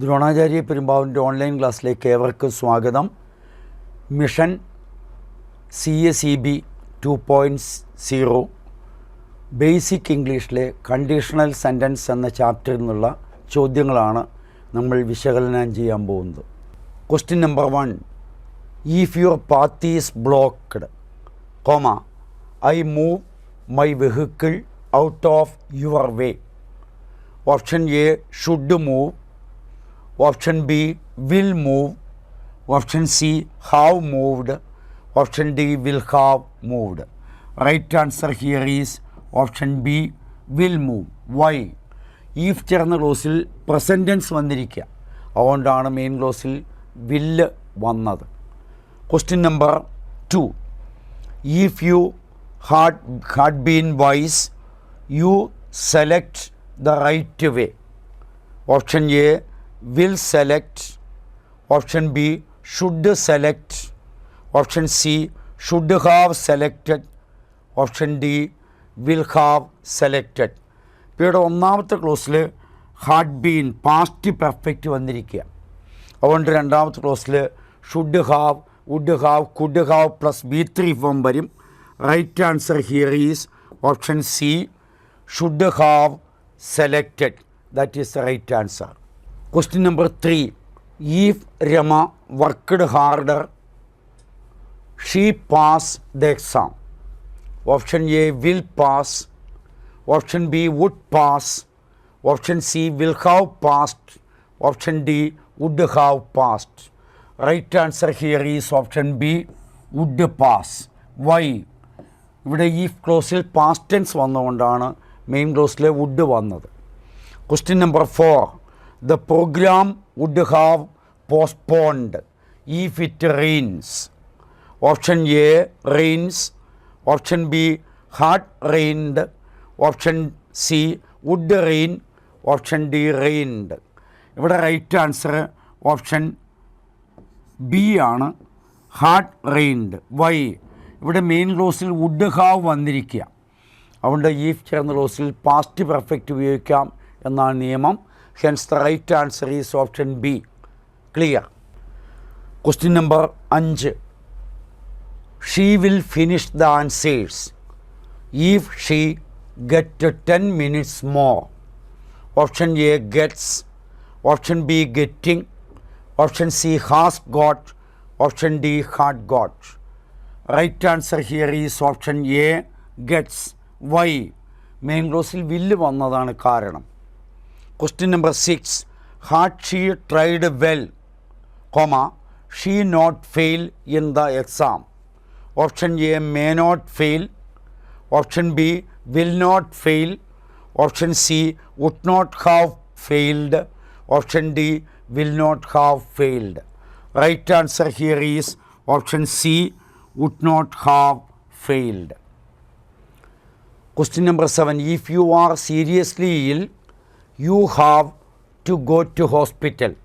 Dronacharya പെരുമ്പാവിന്റെ online ക്ലാസ്സിലേക്ക് ഏവർക്കും സ്വാഗതം. Mission C S E B two point zero basic ഇംഗ്ലീഷിലെ കണ്ടീഷണൽ സെന്റൻസ് എന്ന ചാപ്റ്ററിൽ നിന്നുള്ള ചോദ്യങ്ങളാണ് നമ്മൾ വിശകലനം ചെയ്യാൻ പോകുന്നത്. Question number one if your path is blocked comma I move my vehicle out of your way option A should move option B will move option C have moved option D will have moved right answer here is option B will move why if ചേർന്ന ക്ലോസിൽ present tense വന്നിരിക്കുക. അതുകൊണ്ടാണ് main ക്ലോസിൽ will വന്നത്. Question number two if you had had been wise you select the right way option a will select option b should select option c should have selected D will have selected ഇപ്പോൾ ഇവിടെ ഒന്നാമത്തെ ക്ലോസിൽ had been past perfect വന്നിരിക്കുക. അതുകൊണ്ട് രണ്ടാമത്തെ ക്ലോസിൽ should have would have could have plus V three form വരും. Right answer here is option C should have selected that is the right answer question number three if Rama worked harder she pass the exam option A will pass option B would pass option C will have passed option D would have passed right answer here is option B would pass why ഇവിടെ ഈ ക്ലോസിൽ past tense വന്നുകൊണ്ടാണ് main ക്ലോസിലെ would വന്നത്. Question number four the program would have postponed if it rains option A rains option B had rained option C would rain option D rained ഇവിടെ right answer option B ആണ്. Had rained why ഇവിടെ main ക്ലോസിൽ would have വന്നിരിക്കുക. അതുകൊണ്ട് if ചേർന്ന ക്ലോസിൽ past perfect ഉപയോഗിക്കാം എന്നാണ് നിയമം. Hence the right answer is option B clear question number അഞ്ച്. She will finish the answers if she get ten minutes more option A gets option B getting option C has got option D had got right answer here is option A gets why main ക്ലോസിൽ will വന്നതാണ് കാരണം. Question number 6. Had she tried well, comma, she not fail in the exam? Option A may not fail. Option B will not fail. Option C would not have failed. Option D will not have failed. Right answer here is option C would not have failed. Question number 7. If you are seriously ill, you have to go to hospital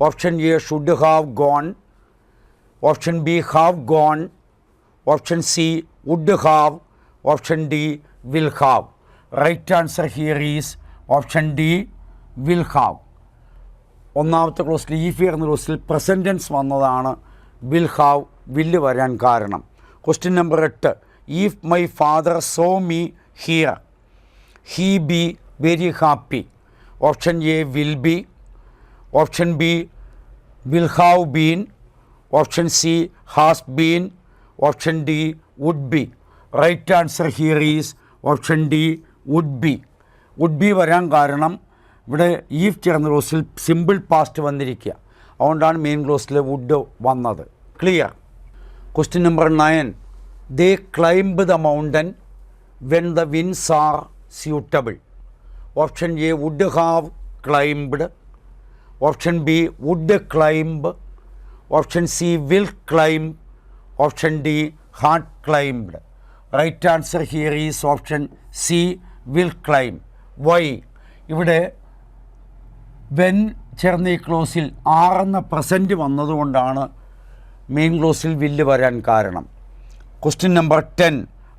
option A should have gone option B have gone option C would have option D will have right answer here is option D will have ഒന്നാമത്തെ ക്ലോസിൽ ഈ ഫിയർ എന്ന ക്ലോസിൽ present tense വന്നതാണ് will have will വരാൻ കാരണം. Question number എട്ട്. If my father saw me here he be very happy option A will be option B will have been option C has been option D would be. Right answer here is option D would be. Would be വരാൻ കാരണം ഇവിടെ if ചേർന്ന ക്ലോസിൽ simple past വന്നിരിക്കുക. അതുകൊണ്ടാണ് main ക്ലോസിൽ would വന്നത്. Clear? Question number nine. They climb the mountain when the winds are suitable. Option A would have climbed option B would climb option C will climb option D had climbed right answer here is option C will climb why ഇവിടെ when ചേർന്ന ഈ ക്ലോസിൽ ആറെന്ന present വന്നതുകൊണ്ടാണ് main ക്ലോസിൽ will വരാൻ കാരണം. Question number ten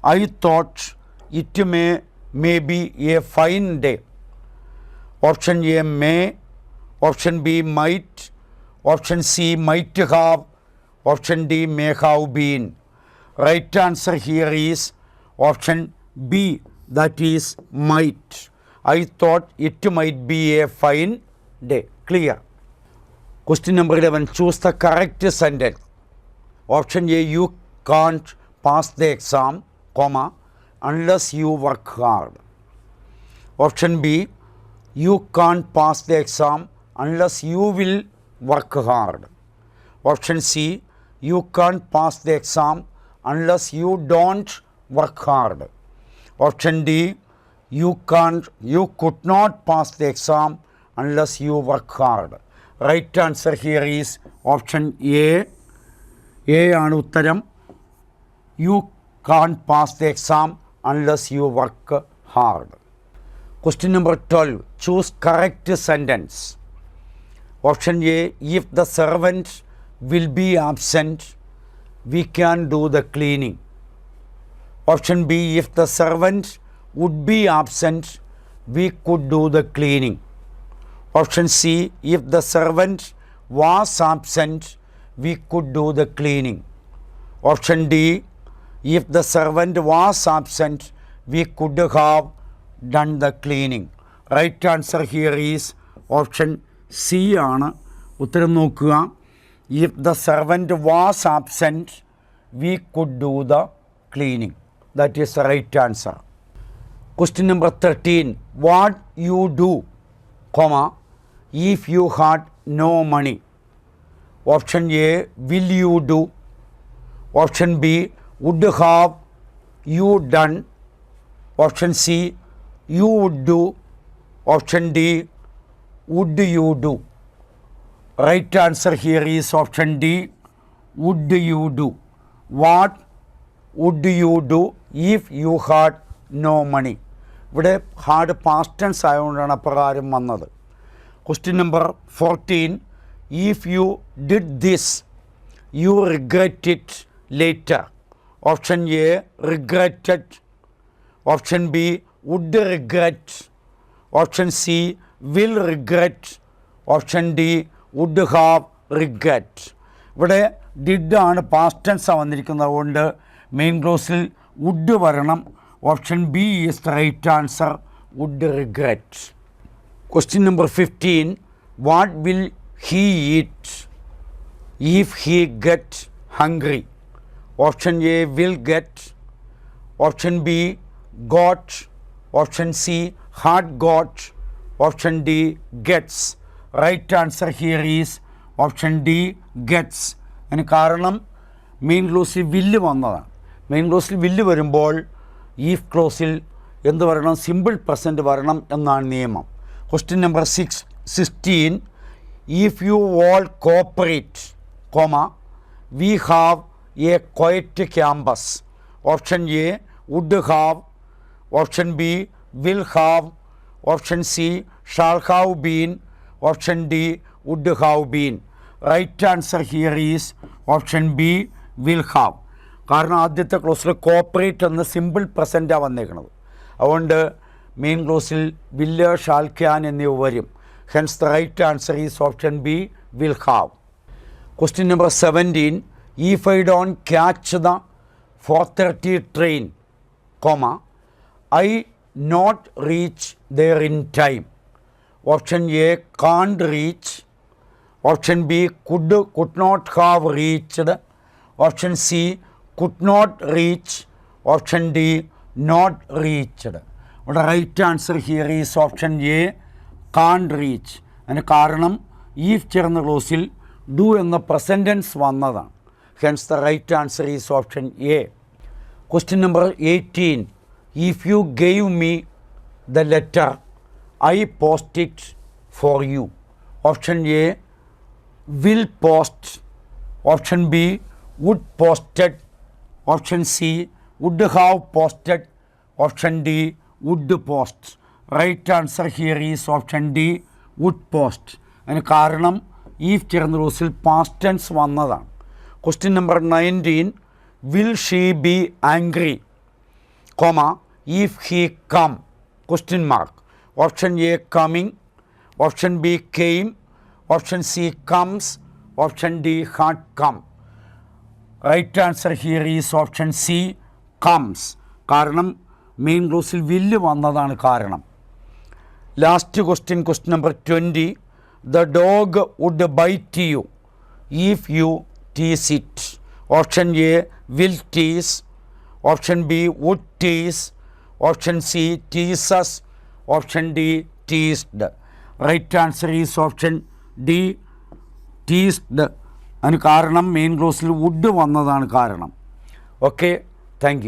I thought it may may be a fine day. Option A may, option B might, option C might have, option D may have been. Right answer here is option B that is might. I thought it might be a fine day. Clear. Question number 11 choose the correct sentence. Option A you can't pass the exam, comma unless you work hard. Option B, you can't pass the exam unless you will work hard. Option C, you can't pass the exam unless you don't work hard. Option D, you can't, you could not pass the exam unless you work hard. Right answer here is option A. A ആണ് ഉത്തരം you can pass the exam unless you work hard. Question number 12 Choose correct sentence. Option A If the servant will be absent, we can do the cleaning. Option B If the servant would be absent, we could do the cleaning. Option C If the servant was absent, we could do the cleaning. Option D if the servant was absent, we could have done the cleaning. Right answer here is option C ആണ് ഉത്തരം നോക്കുക if the servant was absent we could do the cleaning that is the right answer Question number 13. What you do, comma, if you had no money? Option A, will you do? Option B, would have you done? Option C, you would do. Option D, would you do? Right answer here is option D, would you do? What would you do if you had no money? ഇവിടെ had past tense ആയതുകൊണ്ടാണ് അപ്രകാരം വന്നത് question number fourteen if you did this you regret it later option A regretted option B would regret option C will regret option D would have regret ഇവിടെ did ആണ് past ടെൻസാണ് വന്നിരിക്കുന്നത്. അതുകൊണ്ട് main ക്ലോസിൽ would വരണം. Option B is the right answer would regret question number fifteen what will he eat if he get hungry? Option a will get option b got option c had got option d gets right answer here is option d gets അതിന് കാരണം main ക്ലോസിൽ will വന്നതാണ് main ക്ലോസിൽ വില്ല് വരുമ്പോൾ if ക്ലോസിൽ എന്ത് വരണം simple present വരണം എന്നാണ് നിയമം question number six sixteen if you all cooperate, comma, we have a quiet campus. Option A would have, option B will have, option C shall have been, option D would have been. Right answer here is option B will have. കാരണം ആദ്യത്തെ ക്ലോസിൽ cooperate എന്ന simple പ്രസന്റാണ് വന്നേക്കുന്നത് അതുകൊണ്ട് main ക്ലോസിൽ വില്ല് shall can എന്നിവ വരും hence the right answer is option B will have question number seventeen I don't catch the four thirty train comma I not reach there in time option A can't reach option B could could not have reached option C could not reach option D not reached ഇവിടെ right answer here is option A can't reach അതിന് കാരണം if ചേർന്ന ക്ലോസിൽ do എന്ന present tense വന്നതാണ്. Hence the right answer is option A question number eighteen if you gave me the letter, I post it for you. Option A, will post option b would posted option c would have posted option d would post right answer here is option d would post അതിന് കാരണം ഈ ചേർന്ന റൂസിൽ past tense വന്നതാണ് question number nineteen will she be angry comma if he come question mark option A coming option B came option C comes option D had come right answer here is option C comes കാരണം main ക്ലോസിൽ will വന്നതാണ് കാരണം. Last question question number twenty the dog would bite you if you tease it option A will tease option B would tease option C teases option D teased right answer is option D teased അതിന് കാരണം main ക്ലോസിൽ would വന്നതാണ് കാരണം. Okay thank